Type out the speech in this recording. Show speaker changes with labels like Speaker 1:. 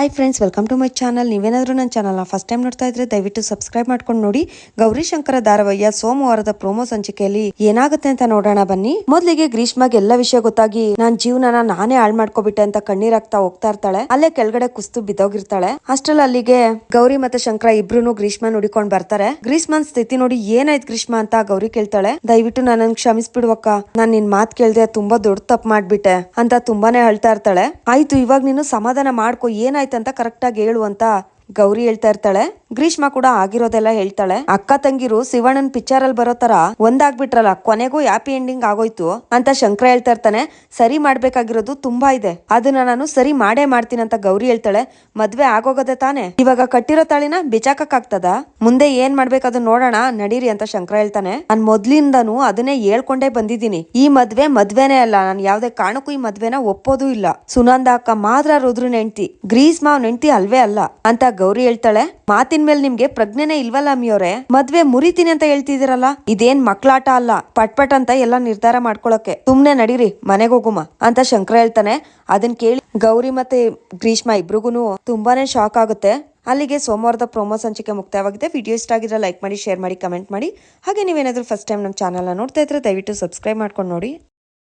Speaker 1: Hi friends welcome to my channel ನೀವೇನಾದರೂ ನನ್ನ ಚಾನಲ್ನ ಫಸ್ಟ್ ಟೈಮ್ ನೋಡ್ತಾ ಇದ್ರೆ ದಯವಿಟ್ಟು ಸಬ್ಸ್ಕ್ರೈಬ್ ಮಾಡ್ಕೊಂಡು ನೋಡಿ. ಗೌರಿ ಶಂಕರ ಧಾರಾವಾಹಿಯ ಸೋಮವಾರದ ಪ್ರೋಮೋ ಸಂಚಿಕೆಯಲ್ಲಿ ಏನಾಗುತ್ತೆ ಅಂತ ನೋಡೋಣ ಬನ್ನಿ. ಮೊದಲಿಗೆ ಗ್ರೀಷ್ಮಗೆ ಎಲ್ಲ ವಿಷಯ ಗೊತ್ತಾಗಿ ನಾನ್ ಜೀವನನ ನಾನೇ ಹಾಳು ಮಾಡ್ಕೊಬಿಟ್ಟೆ ಅಂತ ಕಣ್ಣೀರಾಗ್ತಾ ಹೋಗ್ತಾ ಇರ್ತಾಳೆ. ಅಲ್ಲೇ ಕೆಳಗಡೆ ಕುಸ್ತು ಬಿದ್ದೋಗಿರ್ತಾಳೆ. ಅಷ್ಟ್ರಲ್ಲಿ ಅಲ್ಲಿಗೆ ಗೌರಿ ಮತ್ತೆ ಶಂಕರ ಇಬ್ರು ಗ್ರೀಷ್ಮ ನುಡಿಕೊಂಡ್ ಬರ್ತಾರೆ. ಗ್ರೀಷ್ಮನ್ ಸ್ಥಿತಿ ನೋಡಿ ಏನಾಯ್ತು ಗ್ರೀಷ್ಮ ಅಂತ ಗೌರಿ ಕೇಳ್ತಾಳೆ. ದಯವಿಟ್ಟು ನನ್ನ ಕ್ಷಮಿಸ್ಬಿಡುವಕ್ಕ. ನಾನ್ ನಿನ್ ಮಾತ್ ಕೇಳ್ದೆ ತುಂಬಾ ದೊಡ್ಡ ತಪ್ಪು ಮಾಡ್ಬಿಟ್ಟೆ ಅಂತ ತುಂಬಾನೇ ಅಳ್ತಾ ಇರ್ತಾಳೆ. ಆಯ್ತು, ಇವಾಗ ನೀನು ಸಮಾಧಾನ ಮಾಡ್ಕೊ. ಏನಾಯ್ತಂತ ಕರೆಕ್ಟ್ ಆಗಿ ಹೇಳು ಅಂತ ಗೌರಿ ಹೇಳ್ತಾ ಇರ್ತಾಳೆ. ಗ್ರೀಷ್ಮ ಕೂಡ ಆಗಿರೋದೆಲ್ಲ ಹೇಳ್ತಾಳೆ. ಅಕ್ಕ ತಂಗಿರು ಶಿವಣ್ಣನ್ ಪಿಕ್ಚರ್ ಅಲ್ಲಿ ಬರೋ ತರ ಒಂದಾಗ್ಬಿಟ್ರಲ್ಲ, ಕೊನೆಗೂ ಹ್ಯಾಪಿ ಎಂಡಿಂಗ್ ಆಗೋಯ್ತು ಅಂತ ಶಂಕರ ಹೇಳ್ತಾ ಇರ್ತಾನೆ. ಸರಿ ಮಾಡ್ಬೇಕಾಗಿರೋದು ತುಂಬಾ ಇದೆ. ಅದನ್ನ ನಾನು ಸರಿ ಮಾಡೇ ಮಾಡ್ತೀನಿ ಅಂತ ಗೌರಿ ಹೇಳ್ತಾಳೆ. ಮದ್ವೆ ಆಗೋಗದೆ ತಾನೆ? ಇವಾಗ ಕಟ್ಟಿರೋ ತಾಳಿನ ಬಿಚಾಕಕ್ಕಾಗ್ತದ? ಮುಂದೆ ಏನ್ ಅದನ್ನ ನೋಡೋಣ, ನಡೀರಿ ಅಂತ ಶಂಕರ ಹೇಳ್ತಾನೆ. ನಾನ್ ಮೊದ್ಲಿಂದನು ಅದನ್ನೇ ಹೇಳ್ಕೊಂಡೇ ಬಂದಿದ್ದೀನಿ. ಈ ಮದ್ವೆ ಮದ್ವೆನೆ ಅಲ್ಲ. ನಾನು ಯಾವ್ದೇ ಕಾರಣಕ್ಕೂ ಈ ಮದ್ವೆನ ಒಪ್ಪೋದು ಇಲ್ಲ. ಸುನಂದ ಅಕ್ಕ ಮಾತ್ರ ರುದ್ರು ನೆಂಟಿ ಗ್ರೀಸ್ ಮಾವ್ ನೆಂಟಿ ಅಲ್ವೇ ಅಲ್ಲ ಅಂತ ಗೌರಿ ಹೇಳ್ತಾಳೆ. ಮಾತಿನ ಮೇಲೆ ನಿಮ್ಗೆ ಪ್ರಜ್ಞೆನೇ ಇಲ್ವಲ್ಲ ಅಮ್ಮಿಯವ್ರೆ? ಮದ್ವೆ ಮುರಿತೀನಿ ಅಂತ ಹೇಳ್ತಿದಿರಲ್ಲ ಇದೇನ್ ಮಕ್ಳಾಟ ಅಲ್ಲ. ಪಟ್ ಪಟ್ ಅಂತ ಎಲ್ಲ ನಿರ್ಧಾರ ಮಾಡ್ಕೊಳಕ್ಕೆ. ಸುಮ್ನೆ ನಡೀರಿ, ಮನೆಗೆ ಹೋಗುಮ ಅಂತ ಶಂಕರ ಹೇಳ್ತಾನೆ. ಅದನ್ ಕೇಳಿ ಗೌರಿ ಮತ್ತೆ ಗ್ರೀಷ್ಮ ಇಬ್ರಿಗೂ ತುಂಬಾನೇ ಶಾಕ್ ಆಗುತ್ತೆ. ಅಲ್ಲಿಗೆ ಸೋಮವಾರದ ಪ್ರೋಮೋ ಸಂಚಿಕೆ ಮುಕ್ತಾಯವಾಗಿದೆ. ವಿಡಿಯೋ ಇಷ್ಟ ಆಗಿದ್ರೆ ಲೈಕ್ ಮಾಡಿ, ಶೇರ್ ಮಾಡಿ, ಕಮೆಂಟ್ ಮಾಡಿ. ಹಾಗೆ ನೀವೇನಾದ್ರೂ ಫಸ್ಟ್ ಟೈಮ್ ನಮ್ಮ ಚಾನಲ್ನ ನೋಡ್ತಾ ಇದ್ರೆ ದಯವಿಟ್ಟು ಸಬ್ಸ್ಕ್ರೈಬ್ ಮಾಡ್ಕೊಂಡು ನೋಡಿ.